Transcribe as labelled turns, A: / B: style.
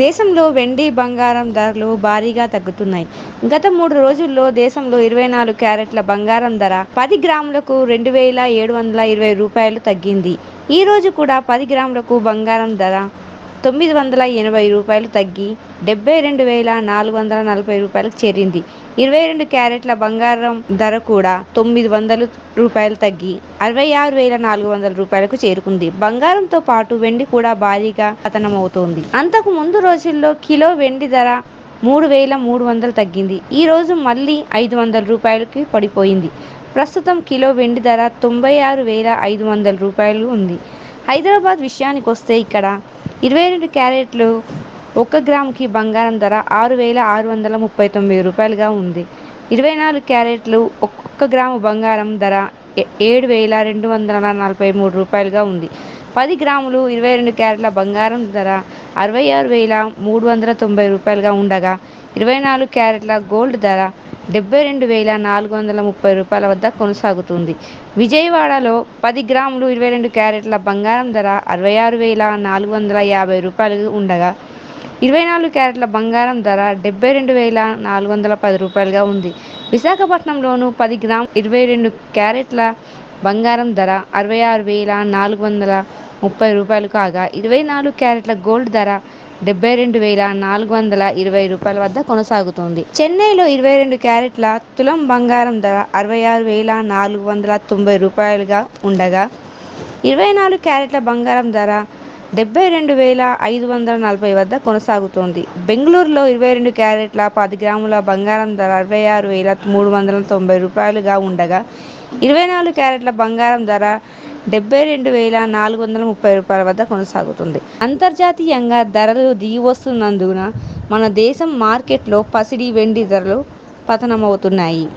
A: దేశంలో వెండి బంగారం ధరలు భారీగా తగ్గుతున్నాయి. గత మూడు రోజుల్లో దేశంలో ఇరవై నాలుగు క్యారెట్ల బంగారం ధర పది గ్రాములకు రెండు వేల ఏడు వందల ఇరవై రూపాయలు తగ్గింది. ఈ రోజు కూడా పది గ్రాములకు బంగారం ధర తొమ్మిది వందల ఎనభై రూపాయలు తగ్గి డెబ్బై రెండు వేల నాలుగు వందల నలభై రూపాయలకు చేరింది. ఇరవై రెండు క్యారెట్ల బంగారం ధర కూడా తొమ్మిది వందల రూపాయలు తగ్గి అరవై ఆరు వేల నాలుగు వందల రూపాయలకు చేరుకుంది. బంగారంతో పాటు వెండి కూడా భారీగా పతనమవుతోంది. అంతకు ముందు రోజుల్లో కిలో వెండి ధర మూడు వేల మూడు వందలు తగ్గింది. ఈ రోజు మళ్ళీ ఐదు వందల రూపాయలకి పడిపోయింది. ప్రస్తుతం కిలో వెండి ధర తొంభై ఆరు వేల ఐదు వందల రూపాయలు ఉంది. హైదరాబాద్ విషయానికి వస్తే ఇక్కడ ఇరవై రెండు క్యారెట్లు ఒక గ్రాముకి బంగారం ధర ఆరు వేల ఆరు వందల ముప్పై తొమ్మిది రూపాయలుగా ఉంది. ఇరవై నాలుగు క్యారెట్లు ఒక్కొక్క గ్రాము బంగారం ధర ఏడు వేల రెండు వందల నలభై మూడు రూపాయలుగా ఉంది. పది గ్రాములు ఇరవై రెండు క్యారెట్ల బంగారం ధర అరవై ఆరు వేల మూడు వందల తొంభై రూపాయలుగా ఉండగా ఇరవై నాలుగు క్యారెట్ల గోల్డ్ ధర డెబ్బై రెండు వేల నాలుగు వందల ముప్పై రూపాయల వద్ద కొనసాగుతుంది. విజయవాడలో పది గ్రాములు ఇరవై రెండు క్యారెట్ల బంగారం ధర అరవై ఆరు వేల నాలుగు వందల యాభై రూపాయలు ఉండగా ఇరవై నాలుగు క్యారెట్ల బంగారం ధర డెబ్బై రెండు వేల నాలుగు వందల పది రూపాయలుగా ఉంది. విశాఖపట్నంలోను పది గ్రామ్ ఇరవై రెండు క్యారెట్ల బంగారం ధర అరవై ఆరు వేల నాలుగు వందల ముప్పై రూపాయలు కాగా ఇరవై నాలుగు క్యారెట్ల గోల్డ్ ధర డెబ్బై రెండు వేల నాలుగు వందల ఇరవై రూపాయల వద్ద కొనసాగుతోంది. చెన్నైలో ఇరవై రెండు క్యారెట్ల తులం బంగారం ధర అరవై ఆరు వేల నాలుగు వందల తొంభై రూపాయలుగా ఉండగా ఇరవై నాలుగు క్యారెట్ల బంగారం ధర డెబ్బై రెండు వేల ఐదు వందల నలభై వద్ద కొనసాగుతోంది. బెంగళూరులో ఇరవై రెండు క్యారెట్ల పది గ్రాముల బంగారం ధర అరవై ఆరు వేల మూడు వందల తొంభై రూపాయలుగా ఉండగా ఇరవై నాలుగు క్యారెట్ల బంగారం ధర డెబ్బై రెండు వేల నాలుగు వందల ముప్పై రూపాయల వద్ద కొనసాగుతుంది. అంతర్జాతీయంగా ధరలు దిగి వస్తున్నందున మన దేశం మార్కెట్లో పసిడి వెండి ధరలు పతనమవుతున్నాయి.